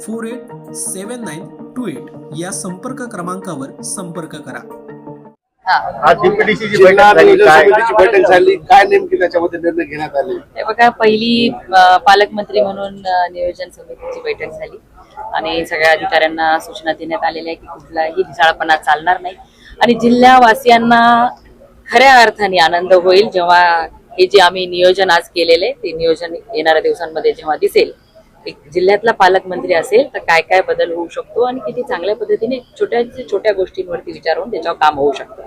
four eight seven nine two eight या संपर्क क्रमांकावर संपर्क करा. हा. आज डीपीडीसी ची जिल्हा बैठक झाली नियोजन काय समितीची बैठक झाली? काय नेमकी त्याच्यामध्ये निर्णय घेण्यात आले? हे बघा पहिली अ, पालकमंत्री म्हणून अ, नियोजन समितीची बैठक झाली. आणि सगळ्या अधिकाऱ्यांना सूचना देण्यात आलेल्या आहे की कुठलाही ढिसाळपणा चालणार नाही. आणि जिल्हावासियांना खऱ्या अर्थाने आनंद होईल जेव्हा हे जे आम्ही नियोजन आज केलेले ते नियोजन येणाऱ्या दिवसांमध्ये जेव्हा दिसेल एक जिल्ह्यातला पालकमंत्री असेल तर काय काय बदल होऊ शकतो आणि किती चांगल्या पद्धतीने छोट्या छोट्या गोष्टींवरती विचार होऊन त्याच्यावर काम होऊ शकतं.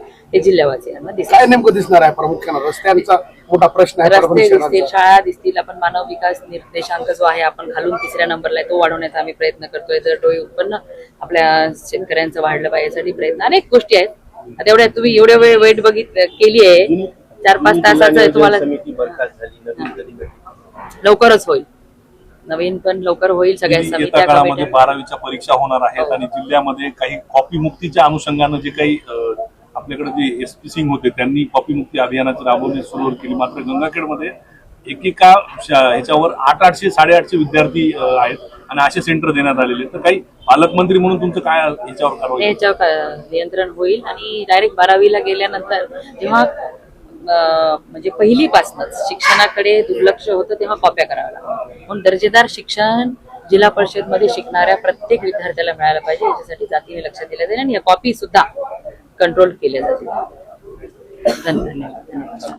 काय नेमकं दिसणार आहे प्रामुख्यानं रस्त्यांचा मोठा प्रश्न आहे रस्ते. दिसतील शाळा दिसतील आपण मानव विकास निर्देशांक जो आहे आपण घालून तिसऱ्या नंबरला आहे तो वाढवण्याचा आम्ही प्रयत्न करतोय. जर डोळे उत्पन्न आपल्या शेतकऱ्यांचं वाढलं पाहिजे यासाठी प्रयत्न. अनेक गोष्टी आहेत. आता एवढ्या तुम्ही एवढ्या वेळ वेट बघित केली आहे. चार पाच तासाचं आहे तुम्हाला समिती बरखास्त झाली नवीन कधी भेटली. लवकरच होईल. नवीन पण लवकर होईल सगळ्या समित्या काळामध्ये बारावीच्या परीक्षा होणार आहेत आणि जिल्ह्यामध्ये काही कॉपी मुक्तीच्या अनुषंगानं जे काही आपल्याकडे जे एस पी सिंग होते त्यांनी कॉपी मुक्ती अभियानाची राबवणी सुरू केली. मात्र गंगाखेडमध्ये एकेका ह्याच्यावर आठ आठशे साडेआठशे विद्यार्थी आहेत आणि असे सेंटर देण्यात आलेले. तर काही पालकमंत्री म्हणून तुमचं काय ह्याच्यावर कारवाई याच्यावर नियंत्रण होईल आणि डायरेक्ट बारावीला गेल्यानंतर जेव्हा म्हणजे पहिलीपासूनच. शिक्षणाकडे दुर्लक्ष होतं तेव्हा कॉप्या कराव्या लागतात. म्हणून दर्जेदार शिक्षण जिल्हा परिषदमध्ये शिकणाऱ्या प्रत्येक विद्यार्थ्याला मिळालं पाहिजे. याच्यासाठी जातीने लक्ष दिलं जाईल आणि या कॉपी सुद्धा कंट्रोल केल्या जातील. धन्यवाद.